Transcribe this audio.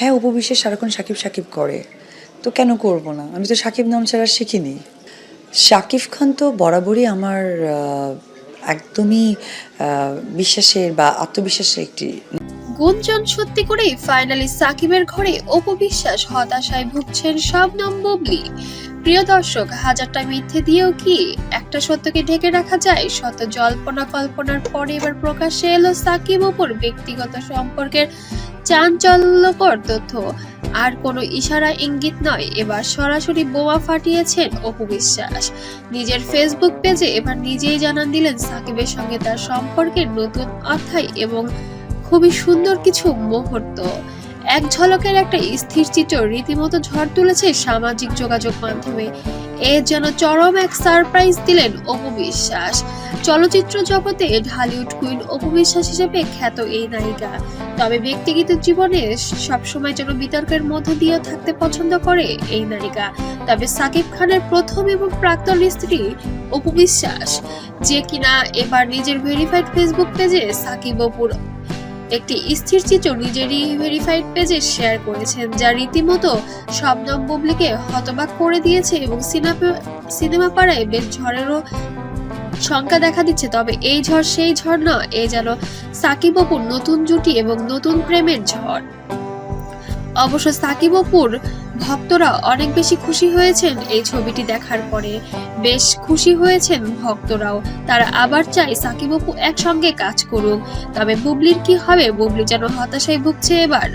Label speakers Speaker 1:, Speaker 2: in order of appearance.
Speaker 1: হ্যাঁ উপবিশ্বাস সারাক্ষণ সাকিব সাকিব করে। তো কেন করব না? আমি তো সাকিব নাম ছাড়া শিখিনি। শাকিব খান তো বরাবরই আমার একদমই বিশ্বাসের বা আত্মবিশ্বাসের একটি
Speaker 2: গুঞ্জন সত্যি করেই ফাইনালি সাকিবের ঘরে অপবিশ্বাস, হতাশায় ভুগছেন শবনম বুবলি প্রিয় দর্শক, হাজারটা মিথ্যে দিয়েও কি একটা সত্যকে ঢেকে রাখা যায়? শত জল্পনা কল্পনার পরে এবার প্রকাশ্যে এলো সাকিব অপুর ব্যক্তিগত সম্পর্কের চাঞ্চল্যকর তথ্য। আর কোনো ইশারা ইঙ্গিত নয়, এবার সরাসরি বোমা ফাটিয়েছেন অপু বিশ্বাস। নিজের ফেসবুক পেজে এবার নিজেই জানান দিলেন সাকিবের সঙ্গে তার সম্পর্কের নতুন অধ্যায় এবং খুবই সুন্দর কিছু মুহূর্ত। এক ঝলকের একটা স্থির চিত্র রীতিমতো ঝড় তুলেছে সামাজিক যোগাযোগ মাধ্যমে। এর যেন চরম এক সারপ্রাইজ দিলেন অপু বিশ্বাস। চলচ্চিত্র জগতে ঢালিউড কুইন অপু বিশ্বাস হিসেবে খ্যাত এই নায়িকা। তবে ব্যক্তিগত জীবনে সবসময় যেন বিতর্কের মধ্য দিয়ে থাকতে পছন্দ করে এই নায়িকা। তবে সাকিব খানের প্রথম এবং প্রাক্তন স্ত্রী অপু বিশ্বাস যে কিনা এবার নিজের ভেরিফাইড ফেসবুক পেজে সাকিব অপুর একটি স্থির চিত্র নিজেরই ভেরিফাইড পেজে শেয়ার করেছেন, যা রীতিমতো শবনম বুবলিকে হতবাক করে দিয়েছে এবং সিনেমা সিনেমা পাড়ায় বেশ ঝড়েরও শঙ্কা দেখা দিচ্ছে, তবে এই ঝড় সেই ঝড় নয়, এ যেন সাকিব অপুর নতুন জুটি এবং নতুন প্রেমের ঝড়। অবশ্য সাকিব অপুর ভক্তরা অনেক বেশি খুশি হয়েছেন এই ছবিটি দেখার পরে। বেশ খুশি হয়েছেন ভক্তরাও, তারা আবার চায় সাকিব অপু একসঙ্গে কাজ করুক। তবে বুবলির কি হবে? বুবলি যেন হতাশায় ভুগছে এবার।